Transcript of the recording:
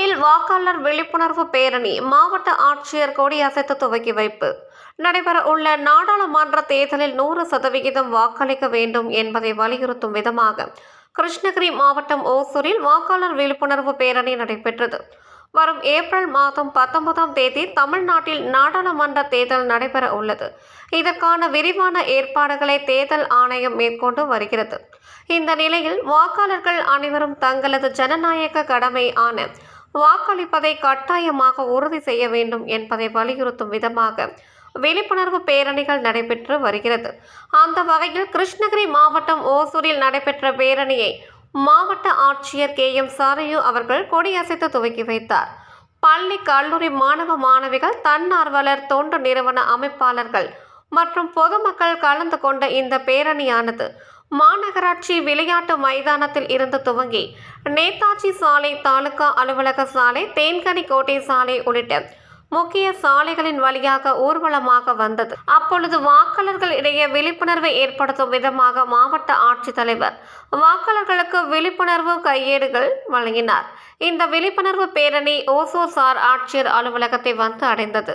ஓசூரில் வாக்காளர் விழிப்புணர்வு பேரணி மாவட்ட ஆட்சியர் கொடியசைத்து துவக்கி வைப்பு. நடைபெற உள்ள நாடாளுமன்ற தேர்தலில் நூறு சதவிகிதம் வாக்களிக்க வேண்டும் என்பதை வலியுறுத்தும் விதமாக கிருஷ்ணகிரி மாவட்டம் ஓசூரில் வாக்காளர் விழிப்புணர்வு பேரணி நடைபெற்றது. வரும் ஏப்ரல் மாதம் பத்தொன்பதாம் தேதி தமிழ்நாட்டில் நாடாளுமன்ற தேர்தல் நடைபெற உள்ளது. இதற்கான விரிவான ஏற்பாடுகளை தேர்தல் ஆணையம் மேற்கொண்டு வருகிறது. இந்த நிலையில் வாக்காளர்கள் அனைவரும் தங்களது ஜனநாயக கடமை ஆன வாக்களிப்பதை கட்டாயமாக உறுதி செய்ய வேண்டும் என்பதை வலியுறுத்தும் விதமாக விழிப்புணர்வு பேரணிகள் நடைபெற்று வருகிறது. அந்த வகையில் கிருஷ்ணகிரி மாவட்டம் ஓசூரில் நடைபெற்ற பேரணியை மாவட்ட ஆட்சியர் கே. எம். சாரையு அவர்கள் கொடியசைத்து துவக்கி வைத்தார். பள்ளி கல்லூரி மாணவ மாணவிகள் தன்னார்வலர் தொண்டு நிறுவன அமைப்பாளர்கள் மற்றும் பொதுமக்கள் கலந்து கொண்ட இந்த பேரணியானது மாநகராட்சி விளையாட்டு மைதானத்தில் இருந்து துவங்கி நேதாஜி சாலை தாலுகா அலுவலக சாலை தேன்கனி கோட்டை சாலை உள்ளிட்ட முக்கிய சாலைகளின் வழியாக ஊர்வலமாக வந்தது. அப்பொழுது வாக்காளர்கள் இடையே விழிப்புணர்வை ஏற்படுத்தும் விதமாக மாவட்ட ஆட்சித்தலைவர் வாக்காளர்களுக்கு விழிப்புணர்வு கையேடுகள் வழங்கினார். இந்த விழிப்புணர்வு பேரணி ஓசோசார் ஆட்சியர் அலுவலகத்தை வந்து அடைந்தது.